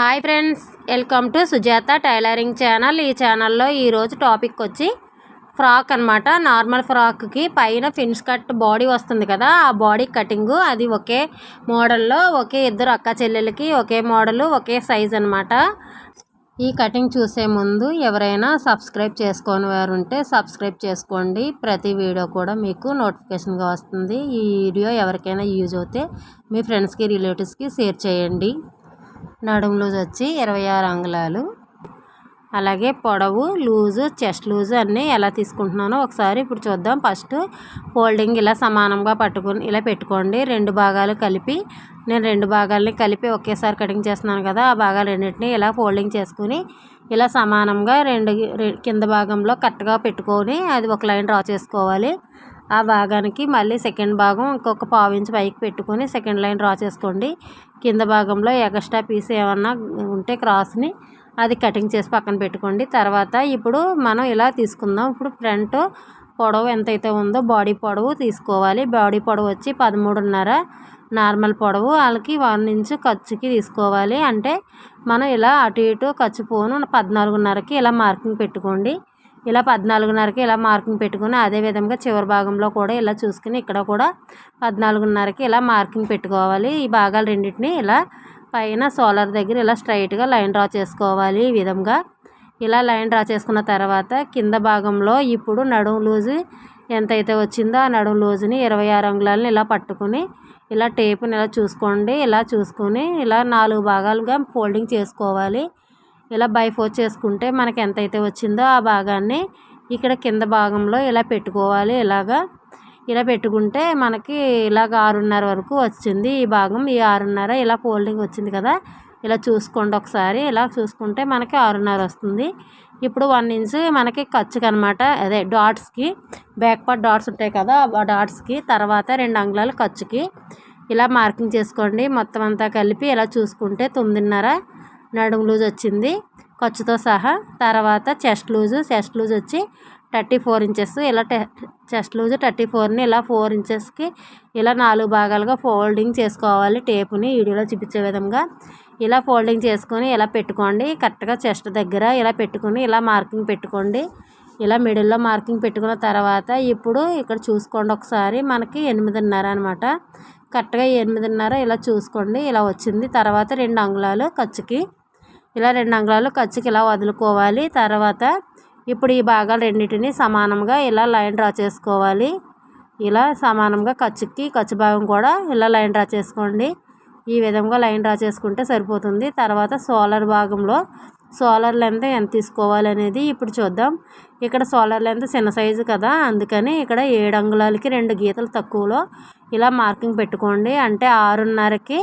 Hi friends welcome to Sujatha tailoring channel. ఈ ఛానల్లో ఈరోజు టాపిక్ వచ్చి ఫ్రాక్ అనమాట నార్మల్ ఫ్రాక్కి పైన ఫిన్స్ కట్ బాడీ వస్తుంది కదా ఆ బాడీ కటింగు అది ఒకే మోడల్లో ఒకే ఇద్దరు అక్క చెల్లెలకి ఒకే మోడలు ఒకే సైజ్ అనమాట ఈ కటింగ్ చూసే ముందు ఎవరైనా సబ్స్క్రైబ్ చేసుకొని వారు ఉంటే సబ్స్క్రైబ్ చేసుకోండి. ప్రతి వీడియో కూడా మీకు నోటిఫికేషన్గా వస్తుంది. ఈ వీడియో ఎవరికైనా యూజ్ అవుతే మీ ఫ్రెండ్స్కి రిలేటివ్స్కి షేర్ చేయండి. నడుము లూజ్ వచ్చి ఇరవై ఆరు అంగుళాలు. అలాగే పొడవు లూజు చెస్ట్ లూజు అన్నీ ఎలా తీసుకుంటున్నానో ఒకసారి ఇప్పుడు చూద్దాం. ఫస్ట్ ఫోల్డింగ్ ఇలా సమానంగా పట్టుకుని ఇలా పెట్టుకోండి. రెండు భాగాలు కలిపి నేను రెండు భాగాలని కలిపి ఒకేసారి కటింగ్ చేస్తున్నాను కదా ఆ భాగాలు రెండింటిని ఇలా ఫోల్డింగ్ చేసుకుని ఇలా సమానంగా రెండు కింద భాగంలో కరెక్ట్గా పెట్టుకొని అది ఒక లైన్ డ్రా చేసుకోవాలి. ఆ భాగానికి మళ్ళీ సెకండ్ భాగం ఇంకొక పావు ఇంచు పైకి పెట్టుకొని సెకండ్ లైన్ డ్రా చేసుకోండి. కింద భాగంలో ఎక్స్ట్రా పీస్ ఏమన్నా ఉంటే క్రాస్ని అది కటింగ్ చేసి పక్కన పెట్టుకోండి. తర్వాత ఇప్పుడు మనం ఇలా తీసుకుందాం. ఇప్పుడు ఫ్రంట్ పొడవు ఎంతైతే ఉందో బాడీ పొడవు తీసుకోవాలి. బాడీ పొడవు వచ్చి పదమూడున్నర. నార్మల్ పొడవు వాళ్ళకి వన్ ఇంచు ఖర్చుకి తీసుకోవాలి. అంటే మనం ఇలా అటు ఇటు ఖర్చు పోను. పద్నాలుగున్నరకి ఇలా మార్కింగ్ పెట్టుకోండి. ఇలా పద్నాలుగున్నరకి ఇలా మార్కింగ్ పెట్టుకుని అదే విధంగా చివరి భాగంలో కూడా ఇలా చూసుకుని ఇక్కడ కూడా పద్నాలుగున్నరకి ఇలా మార్కింగ్ పెట్టుకోవాలి. ఈ భాగాలు రెండింటిని ఇలా పైన సోలార్ దగ్గర ఇలా స్ట్రైట్గా లైన్ డ్రా చేసుకోవాలి ఈ విధంగా. ఇలా లైన్ డ్రా చేసుకున్న తర్వాత కింద భాగంలో ఇప్పుడు నడుము లూజు ఎంతైతే వచ్చిందో ఆ నడుము లూజుని ఇరవై ఆరు అంగుళాలను ఇలా పట్టుకుని ఇలా టేపుని ఇలా చూసుకోండి. ఇలా చూసుకొని ఇలా నాలుగు భాగాలుగా ఫోల్డింగ్ చేసుకోవాలి. ఇలా బైఫోర్ చేసుకుంటే మనకి ఎంతైతే వచ్చిందో ఆ భాగాన్ని ఇక్కడ కింద భాగంలో ఇలా పెట్టుకోవాలి. ఇలాగా ఇలా పెట్టుకుంటే మనకి ఇలాగ ఆరున్నర వరకు వచ్చింది ఈ భాగం. ఈ ఆరున్నర ఇలా ఫోల్డింగ్ వచ్చింది కదా. ఇలా చూసుకోండి ఒకసారి. ఇలా చూసుకుంటే మనకి ఆరున్నర వస్తుంది. ఇప్పుడు వన్ ఇంచ్ మనకి ఖర్చుకి అనమాట అదే డాట్స్కి బ్యాక్ పార్ట్ డాట్స్ ఉంటాయి కదా ఆ డాట్స్కి తర్వాత రెండు అంగుళాలు ఖర్చుకి. ఇలా మార్కింగ్ చేసుకోండి. మొత్తం అంతా కలిపి ఇలా చూసుకుంటే తొమ్మిదిన్నర నడుము లూజ్ వచ్చింది. ఖర్చుతో సహా తర్వాత చెస్ట్ లూజు చెస్ట్ లూజ్ వచ్చి థర్టీ ఫోర్ ఇంచెస్. ఇలా చెస్ట్ లూజ్ థర్టీ ఫోర్ని ఇలా ఫోర్ ఇంచెస్కి ఇలా నాలుగు భాగాలుగా ఫోల్డింగ్ చేసుకోవాలి. టేపుని వీడియోలో చూపించే విధంగా. ఇలా ఫోల్డింగ్ చేసుకొని ఇలా పెట్టుకోండి. కరెక్ట్గా చెస్ట్ దగ్గర ఇలా పెట్టుకొని ఇలా మార్కింగ్ పెట్టుకోండి. ఇలా మిడిల్లో మార్కింగ్ పెట్టుకున్న తర్వాత ఇప్పుడు ఇక్కడ చూసుకోండి ఒకసారి. మనకి ఎనిమిదిన్నర అనమాట కరెక్ట్గా ఎనిమిదిన్నర ఇలా చూసుకోండి. ఇలా వచ్చింది. తర్వాత రెండు అంగుళాలు ఖర్చుకి ఇలా రెండు అంగుళాలు ఖర్చుకి ఇలా వదులుకోవాలి. తర్వాత ఇప్పుడు ఈ భాగాలు రెండింటిని సమానంగా ఇలా లైన్ డ్రా చేసుకోవాలి. ఇలా సమానంగా ఖర్చుకి ఖర్చు భాగం కూడా ఇలా లైన్ డ్రా చేసుకోండి. ఈ విధంగా లైన్ డ్రా చేసుకుంటే సరిపోతుంది. తర్వాత సోలార్ భాగంలో సోలార్ లెంత్ ఎంత తీసుకోవాలి అనేది ఇప్పుడు చూద్దాం. ఇక్కడ సోలార్ లెంత్ చిన్న సైజు కదా అందుకని ఇక్కడ ఏడు అంగుళాలకి రెండు గీతలు తక్కువలో ఇలా మార్కింగ్ పెట్టుకోండి. అంటే ఆరున్నరకి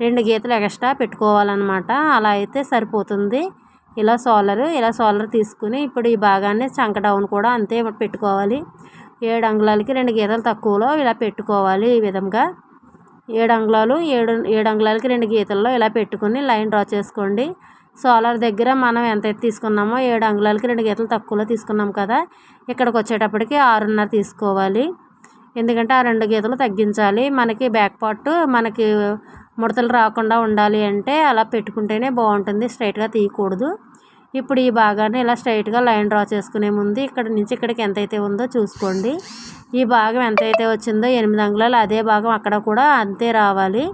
రెండు గీతలు ఎక్స్ట్రా పెట్టుకోవాలన్నమాట. అలా అయితే సరిపోతుంది. ఇలా సోలర్ ఇలా సోలర్ తీసుకుని ఇప్పుడు ఈ భాగాన్ని చంక డౌన్ కూడా అంతే పెట్టుకోవాలి. ఏడు అంగుళాలకి రెండు గీతలు తక్కువలో ఇలా పెట్టుకోవాలి ఈ విధంగా. ఏడు అంగుళాలు ఏడు ఏడు అంగుళాలకి రెండు గీతల్లో ఇలా పెట్టుకుని లైన్ డ్రా చేసుకోండి. సోలార్ దగ్గర మనం ఎంత తీసుకున్నామో ఏడు అంగుళాలకి రెండు గీతలు తక్కువలో తీసుకున్నాం కదా ఇక్కడికి వచ్చేటప్పటికి ఆరున్నర తీసుకోవాలి. ఎందుకంటే ఆ రెండు గీతలు తగ్గించాలి. మనకి బ్యాక్ పార్ట్ మనకి ముడతలు రాకుండా ఉండాలి అంటే అలా పెట్టుకుంటేనే బాగుంటుంది స్ట్రైట్గా తీయకూడదు. ఇప్పుడు ఈ భాగాన్ని ఇలా స్ట్రైట్గా లైన్ డ్రా చేసుకునే ముందు ఇక్కడ నుంచి ఇక్కడికి ఎంతైతే ఉందో చూసుకోండి. ఈ భాగం ఎంతైతే వచ్చిందో ఎనిమిది అంగుళాలు అదే భాగం అక్కడ కూడా అంతే రావాలి.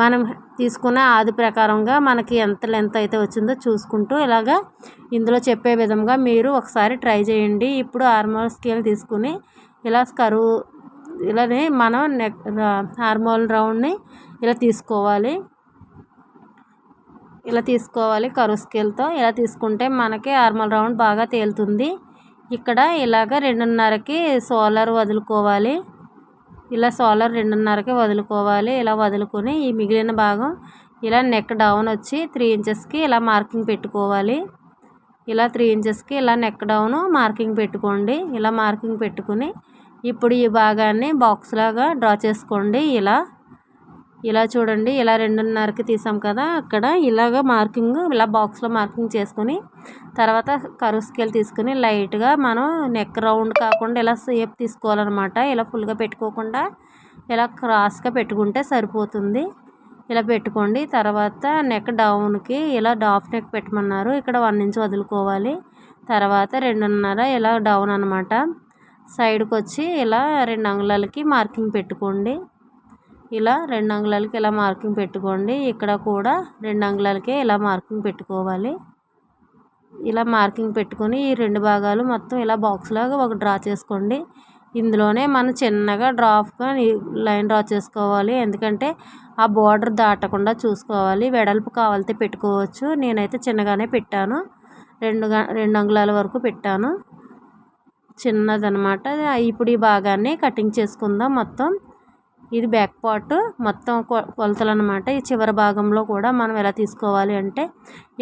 మనం తీసుకున్న ఆది ప్రకారంగా మనకి ఎంత లెంత్ అయితే వచ్చిందో చూసుకుంటూ ఇలాగా ఇందులో చెప్పే విధంగా మీరు ఒకసారి ట్రై చేయండి. ఇప్పుడు ఆర్మోల్ స్కేల్ తీసుకుని ఇలా కరువు ఇలానే మనం నెక్ హార్మోల్ రౌండ్ని ఇలా తీసుకోవాలి? ఇలా తీసుకోవాలి కరువు స్కేల్తో? ఇలా తీసుకుంటే మనకి ఆర్మల్ రౌండ్ బాగా తేలుతుంది? ఇక్కడ ఇలాగ రెండున్నరకి సోలార్ వదులుకోవాలి. ఇలా సోలార్ రెండున్నరకి వదులుకోవాలి. ఇలా వదులుకొని ఈ మిగిలిన భాగం ఇలా నెక్ డౌన్ వచ్చి త్రీ ఇంచెస్కి ఇలా మార్కింగ్ పెట్టుకోవాలి. ఇలా త్రీ ఇంచెస్కి ఇలా నెక్ డౌన్ మార్కింగ్ పెట్టుకోండి. ఇలా మార్కింగ్ పెట్టుకుని ఇప్పుడు ఈ భాగాన్ని బాక్స్ లాగా డ్రా చేసుకోండి. ఇలా ఇలా చూడండి ఇలా రెండున్నరకి తీసాం కదా అక్కడ ఇలాగ మార్కింగ్ ఇలా బాక్స్లో మార్కింగ్ చేసుకొని తర్వాత కరువు స్కేల్ తీసుకుని లైట్గా మనం నెక్ రౌండ్ కాకుండా ఇలా సేఫ్ తీసుకోవాలన్నమాట. ఇలా ఫుల్గా పెట్టుకోకుండా ఇలా క్రాస్గా పెట్టుకుంటే సరిపోతుంది. ఇలా పెట్టుకోండి తర్వాత నెక్ డౌన్కి ఇలా డాఫ్ నెక్ పెట్టమన్నారు. ఇక్కడ వన్ ఇంచ్ వదులుకోవాలి. తర్వాత రెండున్నర ఇలా డౌన్ అనమాట సైడ్కి వచ్చి ఇలా రెండు అంగుళాలకి మార్కింగ్ పెట్టుకోండి. ఇలా రెండు అంగుళాలకి ఇలా మార్కింగ్ పెట్టుకోండి. ఇక్కడ కూడా రెండు అంగుళాలకే ఇలా మార్కింగ్ పెట్టుకోవాలి. ఇలా మార్కింగ్ పెట్టుకొని ఈ రెండు భాగాలు మొత్తం ఇలా బాక్స్ లాగా ఒక డ్రా చేసుకోండి. ఇందులోనే మనం చిన్నగా డ్రాప్గా లైన్ డ్రా చేసుకోవాలి. ఎందుకంటే ఆ బార్డర్ దాటకుండా చూసుకోవాలి. వెడల్పు కావాలితే పెట్టుకోవచ్చు. నేనైతే చిన్నగానే పెట్టాను. రెండు రెండు అంగుళాల వరకు పెట్టాను. చిన్నదనమాట. ఇప్పుడు ఈ భాగాన్ని కటింగ్ చేసుకుందాం మొత్తం. ఇది బ్యాక్ పార్ట్. మొత్తం కొలతలు అనమాట ఈ చివరి భాగంలో కూడా మనం ఎలా తీసుకోవాలి అంటే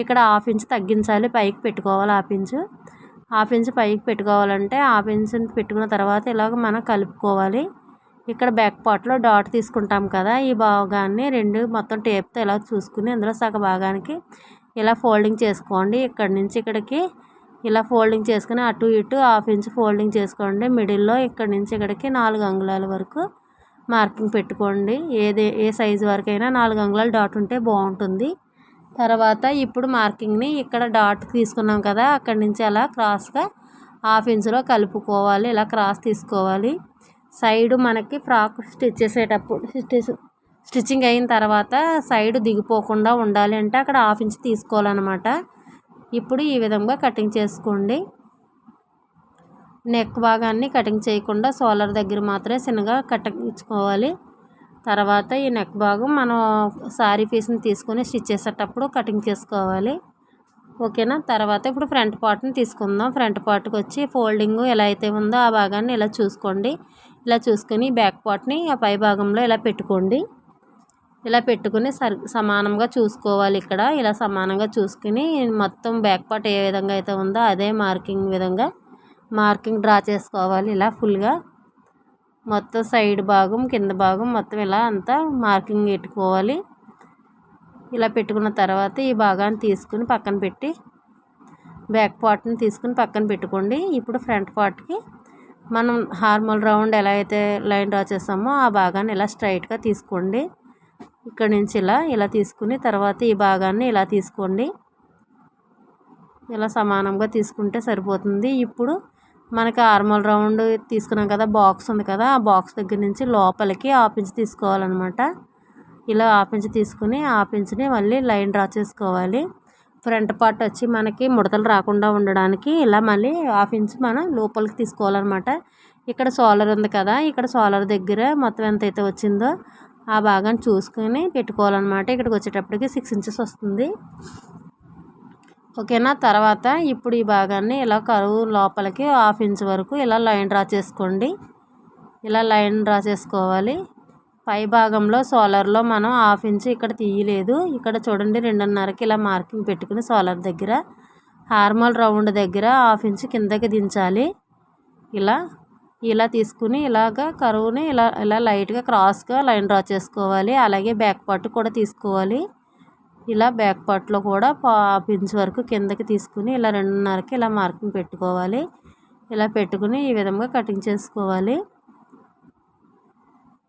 ఇక్కడ హాఫ్ ఇంచ్ తగ్గించాలి పైకి పెట్టుకోవాలి హాఫ్ ఇంచు. హాఫ్ ఇంచ్ పైకి పెట్టుకోవాలంటే హాఫ్ ఇంచ్ పెట్టుకున్న తర్వాత ఇలాగ మనం కలుపుకోవాలి. ఇక్కడ బ్యాక్ పార్ట్లో డాట్ తీసుకుంటాం కదా ఈ భాగాన్ని రెండు మొత్తం టేప్తో ఇలా చూసుకుని అందులో సగ భాగానికి ఇలా ఫోల్డింగ్ చేసుకోండి. ఇక్కడి నుంచి ఇక్కడికి ఇలా ఫోల్డింగ్ చేసుకుని అటు ఇటు హాఫ్ ఇంచ్ ఫోల్డింగ్ చేసుకోండి. మిడిల్లో ఇక్కడి నుంచి ఇక్కడికి నాలుగు అంగుళాల వరకు మార్కింగ్ పెట్టుకోండి. ఏదే ఏ సైజు వరకైనా నాలుగు అంగుళాలు డాట్ ఉంటే బాగుంటుంది. తర్వాత ఇప్పుడు మార్కింగ్ని ఇక్కడ డాట్ తీసుకున్నాం కదా అక్కడి నుంచి అలా క్రాస్గా హాఫ్ ఇంచులో కలుపుకోవాలి. ఇలా క్రాస్ తీసుకోవాలి. సైడ్ మనకి ఫ్రాక్ స్టిచ్ చేసేటప్పుడు స్టిచ్ స్టిచ్చింగ్ అయిన తర్వాత సైడ్ దిగిపోకుండా ఉండాలి అంటే అక్కడ హాఫ్ ఇంచ్ తీసుకోవాలన్నమాట. ఇప్పుడు ఈ విధంగా కటింగ్ చేసుకోండి. నెక్ భాగాన్ని కటింగ్ చేయకుండా సోలర్ దగ్గర మాత్రమే చిన్నగా కట్టించుకోవాలి. తర్వాత ఈ నెక్ భాగం మనం సారీ పీస్ని తీసుకొని స్టిచ్ చేసేటప్పుడు కటింగ్ చేసుకోవాలి. ఓకేనా? తర్వాత ఇప్పుడు ఫ్రంట్ పార్ట్ని తీసుకుందాం. ఫ్రంట్ పార్ట్కి వచ్చి ఫోల్డింగ్ ఎలా అయితే ఉందో ఆ భాగాన్ని ఇలా చూసుకోండి. ఇలా చూసుకొని బ్యాక్ పార్ట్ని ఆ పై భాగంలో ఇలా పెట్టుకోండి. ఇలా పెట్టుకుని సమానంగా చూసుకోవాలి ఇక్కడ. ఇలా సమానంగా చూసుకుని మొత్తం బ్యాక్ పార్ట్ ఏ విధంగా అయితే ఉందో అదే మార్కింగ్ విధంగా మార్కింగ్ డ్రా చేసుకోవాలి ఇలా ఫుల్గా. మొత్తం సైడ్ భాగం కింద భాగం మొత్తం ఇలా అంతా మార్కింగ్ పెట్టుకోవాలి. ఇలా పెట్టుకున్న తర్వాత ఈ భాగాన్ని తీసుకుని పక్కన పెట్టి బ్యాక్ పార్ట్ని తీసుకుని పక్కన పెట్టుకోండి. ఇప్పుడు ఫ్రంట్ పార్ట్కి మనం హార్మల్ రౌండ్ ఎలా అయితే లైన్ డ్రా చేస్తామో ఆ భాగాన్ని ఇలా స్ట్రైట్గా తీసుకోండి. ఇక్కడ నుంచి ఇలా ఇలా తీసుకుని తర్వాత ఈ భాగాన్ని ఇలా తీసుకోండి. ఇలా సమానంగా తీసుకుంటే సరిపోతుంది. ఇప్పుడు మనకి ఆర్మల్ రౌండ్ తీసుకున్నాం కదా బాక్స్ ఉంది కదా ఆ బాక్స్ దగ్గర నుంచి లోపలికి హాఫ్ ఇంచ్ తీసుకోవాలన్నమాట. ఇలా హాఫ్ ఇంచ్ తీసుకుని హాఫ్ ఇంచ్ని మళ్ళీ లైన్ డ్రా చేసుకోవాలి. ఫ్రంట్ పార్ట్ వచ్చి మనకి ముడతలు రాకుండా ఉండడానికి ఇలా మళ్ళీ హాఫ్ ఇంచ్ మనం లోపలికి తీసుకోవాలన్నమాట. ఇక్కడ సోలర్ ఉంది కదా ఇక్కడ సోలర్ దగ్గర మొత్తం ఎంత అయితే వచ్చిందో ఆ భాగాన్ని చూసుకొని పెట్టుకోవాలన్నమాట. ఇక్కడికి వచ్చేటప్పటికి సిక్స్ ఇంచెస్ వస్తుంది. ఓకేనా? తర్వాత ఇప్పుడు ఈ భాగాన్ని ఇలా కరువు లోపలికి హాఫ్ ఇంచ్ వరకు ఇలా లైన్ డ్రా చేసుకోండి. ఇలా లైన్ డ్రా చేసుకోవాలి. పై భాగంలో సోలర్లో మనం హాఫ్ ఇంచ్ ఇక్కడ తీయలేదు. ఇక్కడ చూడండి రెండున్నరకి ఇలా మార్కింగ్ పెట్టుకుని సోలర్ దగ్గర. హార్మల్ రౌండ్ దగ్గర హాఫ్ ఇంచ్ కిందకి దించాలి. ఇలా ఇలా తీసుకుని ఇలాగ కరువుని ఇలా ఇలా లైట్గా క్రాస్గా లైన్ డ్రా చేసుకోవాలి. అలాగే బ్యాక్ పార్ట్ కూడా తీసుకోవాలి. ఇలా బ్యాక్ పార్ట్లో కూడా హాఫ్ ఇంచ్ వరకు కిందకి తీసుకుని ఇలా రెండున్నరకి ఇలా మార్కింగ్ పెట్టుకోవాలి. ఇలా పెట్టుకుని ఈ విధంగా కటింగ్ చేసుకోవాలి.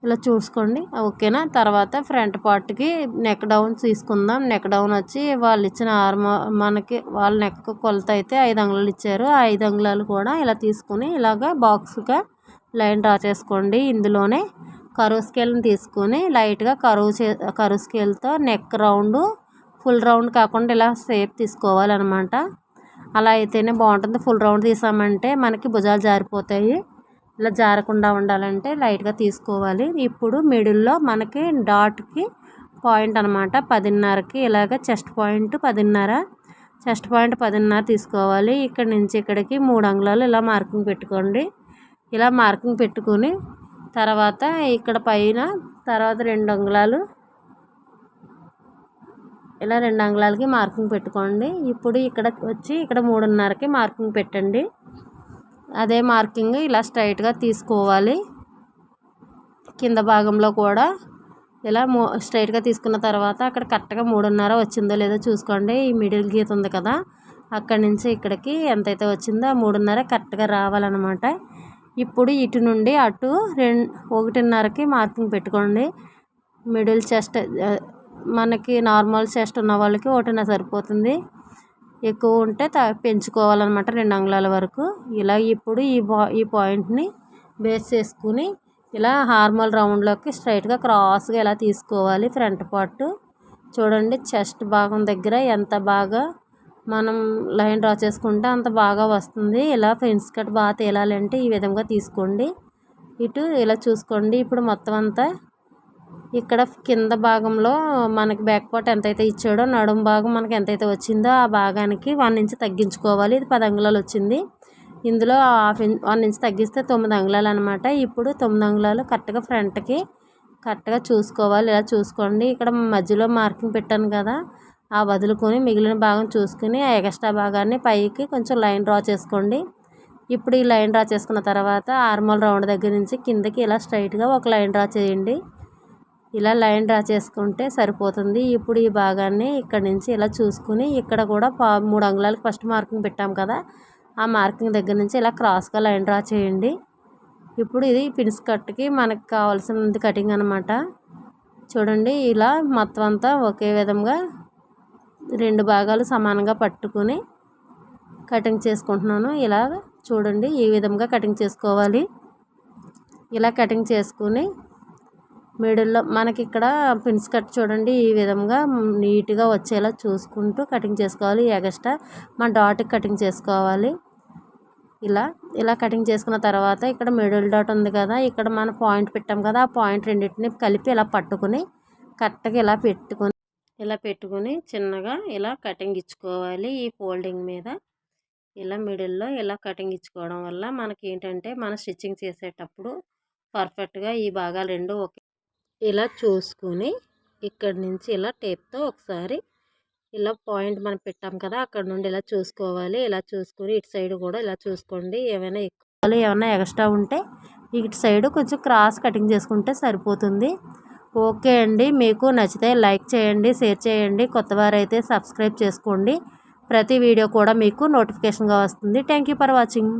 ఇలా చూసుకోండి. ఓకేనా? తర్వాత ఫ్రంట్ పార్ట్కి నెక్ డౌన్ తీసుకుందాం. నెక్ డౌన్ వచ్చి వాళ్ళు ఇచ్చిన ఆర్మ మనకి వాళ్ళ నెక్ కొలత అయితే ఐదు అంగుళాలు ఇచ్చారు. ఆ ఐదు అంగుళాలు కూడా ఇలా తీసుకుని ఇలాగ బాక్స్గా లైన్ డ్రా చేసుకోండి. ఇందులోనే కరువు స్కేల్ని తీసుకొని లైట్గా కరువు చే కరువు స్కేల్తో నెక్ రౌండ్ ఫుల్ రౌండ్ కాకుండా ఇలా షేప్ తీసుకోవాలన్నమాట. అలా అయితేనే బాగుంటుంది. ఫుల్ రౌండ్ తీసామంటే మనకి భుజాలు జారిపోతాయి. ఇలా జారకుండా ఉండాలంటే లైట్గా తీసుకోవాలి. ఇప్పుడు మిడిల్లో మనకి డాట్కి పాయింట్ అనమాట పదిన్నరకి ఇలాగ చెస్ట్ పాయింట్ పదిన్నర చెస్ట్ పాయింట్ పదిన్నర తీసుకోవాలి. ఇక్కడ నుంచి ఇక్కడికి మూడు అంగుళాలు ఇలా మార్కింగ్ పెట్టుకోండి. ఇలా మార్కింగ్ పెట్టుకొని తర్వాత ఇక్కడ పైన తర్వాత రెండు అంగుళాలు ఇలా రెండు అంగుళాలకి మార్కింగ్ పెట్టుకోండి. ఇప్పుడు ఇక్కడ వచ్చి ఇక్కడ మూడున్నరకి మార్కింగ్ పెట్టండి. అదే మార్కింగ్ ఇలా స్ట్రైట్గా తీసుకోవాలి. కింద భాగంలో కూడా ఇలా మూ స్ట్రైట్గా తీసుకున్న తర్వాత అక్కడ కరెక్ట్గా మూడున్నర వచ్చిందో లేదో చూసుకోండి. ఈ మిడిల్ గీత ఉంది కదా అక్కడి నుంచి ఇక్కడికి ఎంతైతే వచ్చిందో ఆ మూడున్నర కరెక్ట్గా రావాలన్నమాట. ఇప్పుడు ఇటు నుండి అటు రెండు ఒకటిన్నరకి మార్కింగ్ పెట్టుకోండి. మిడిల్ చెస్ట్ మనకి నార్మల్ చెస్ట్ ఉన్న వాళ్ళకి ఒకటిన్నర సరిపోతుంది. ఎక్కువ ఉంటే త పెంచుకోవాలన్నమాట రెండు అంగుళాల వరకు. ఇలా ఇప్పుడు ఈ బా ఈ పాయింట్ని బేస్ చేసుకుని ఇలా హార్మల్ రౌండ్లోకి స్ట్రైట్గా క్రాస్గా ఇలా తీసుకోవాలి ఫ్రంట్ పార్ట్. చూడండి చెస్ట్ భాగం దగ్గర ఎంత బాగా మనం లైన్ డ్రా చేసుకుంటే అంత బాగా వస్తుంది. ఇలా ఫ్రెండ్స్ కట్ బాగా తేలాలంటే ఈ విధంగా తీసుకోండి. ఇటు ఇలా చూసుకోండి. ఇప్పుడు మొత్తం అంతా ఇక్కడ కింద భాగంలో మనకి బ్యాక్ పార్ట్ ఎంతైతే ఇచ్చాడో నడుము భాగం మనకి ఎంతైతే వచ్చిందో ఆ భాగానికి వన్ ఇంచ్ తగ్గించుకోవాలి. ఇది పది అంగుళాలు వచ్చింది. ఇందులో హాఫ్ ఇంచ్ వన్ ఇంచ్ తగ్గిస్తే తొమ్మిది అంగుళాలు అనమాట ఇప్పుడు తొమ్మిది అంగుళాలు కరెక్ట్గా ఫ్రంట్కి కరెక్ట్గా చూసుకోవాలి. ఇలా చూసుకోండి. ఇక్కడ మధ్యలో మార్కింగ్ పెట్టాను కదా ఆ వదులుకొని మిగిలిన భాగం చూసుకుని ఆ ఎక్స్ట్రా భాగాన్ని పైకి కొంచెం లైన్ డ్రా చేసుకోండి. ఇప్పుడు ఈ లైన్ డ్రా చేసుకున్న తర్వాత ఆర్మల్ రౌండ్ దగ్గర నుంచి కిందకి ఇలా స్ట్రైట్గా ఒక లైన్ డ్రా చేయండి. ఇలా లైన్ డ్రా చేసుకుంటే సరిపోతుంది. ఇప్పుడు ఈ భాగాన్ని ఇక్కడ నుంచి ఇలా చూసుకుని ఇక్కడ కూడా పా మూడు అంగుళాలకు ఫస్ట్ మార్కింగ్ పెట్టాం కదా. ఆ మార్కింగ్ దగ్గర నుంచి ఇలా క్రాస్గా లైన్ డ్రా చేయండి. ఇప్పుడు ఇది పిన్స్ కట్కి మనకు కావాల్సినది కటింగ్ అనమాట చూడండి ఇలా మొత్తం అంతా ఒకే విధంగా రెండు భాగాలు సమానంగా పట్టుకుని కటింగ్ చేసుకుంటున్నాను. ఇలా చూడండి ఈ విధంగా కటింగ్ చేసుకోవాలి. ఇలా కటింగ్ చేసుకుని మిడిల్లో మనకి ఇక్కడ పిన్స్ కట్ చూడండి ఈ విధంగా నీట్గా వచ్చేలా చూసుకుంటూ కటింగ్ చేసుకోవాలి. ఎగస్ట్రా మన డాట్కి కటింగ్ చేసుకోవాలి. ఇలా ఇలా కటింగ్ చేసుకున్న తర్వాత ఇక్కడ మిడిల్ డాట్ ఉంది కదా ఇక్కడ మనం పాయింట్ పెట్టాం కదా ఆ పాయింట్ రెండింటిని కలిపి ఇలా పట్టుకుని కరెక్ట్గా ఇలా పెట్టుకొని ఇలా పెట్టుకుని చిన్నగా ఇలా కటింగ్ ఇచ్చుకోవాలి ఈ ఫోల్డింగ్ మీద. ఇలా మిడిల్లో ఇలా కటింగ్ ఇచ్చుకోవడం వల్ల మనకి ఏంటంటే మన స్టిచ్చింగ్ చేసేటప్పుడు పర్ఫెక్ట్గా ఈ భాగాలు రెండు ఒకే ఇలా చూసుకుని ఇక్కడ నుంచి ఇలా టేప్తో ఒకసారి ఇలా పాయింట్ మనం పెట్టాం కదా అక్కడ నుండి ఇలా చూసుకోవాలి. ఇలా చూసుకొని ఇటు సైడ్ కూడా ఇలా చూసుకోండి. ఏమైనా ఎక్కువ ఏమైనా ఎక్స్ట్రా ఉంటే ఇటు సైడ్ కొంచెం క్రాస్ కటింగ్ చేసుకుంటే సరిపోతుంది. ఓకే అండి. మీకు నచ్చితే లైక్ చేయండి షేర్ చేయండి. కొత్తవారైతే సబ్స్క్రైబ్ చేసుకోండి. ప్రతి వీడియో కూడా మీకు నోటిఫికేషన్గా వస్తుంది. Thank for watching.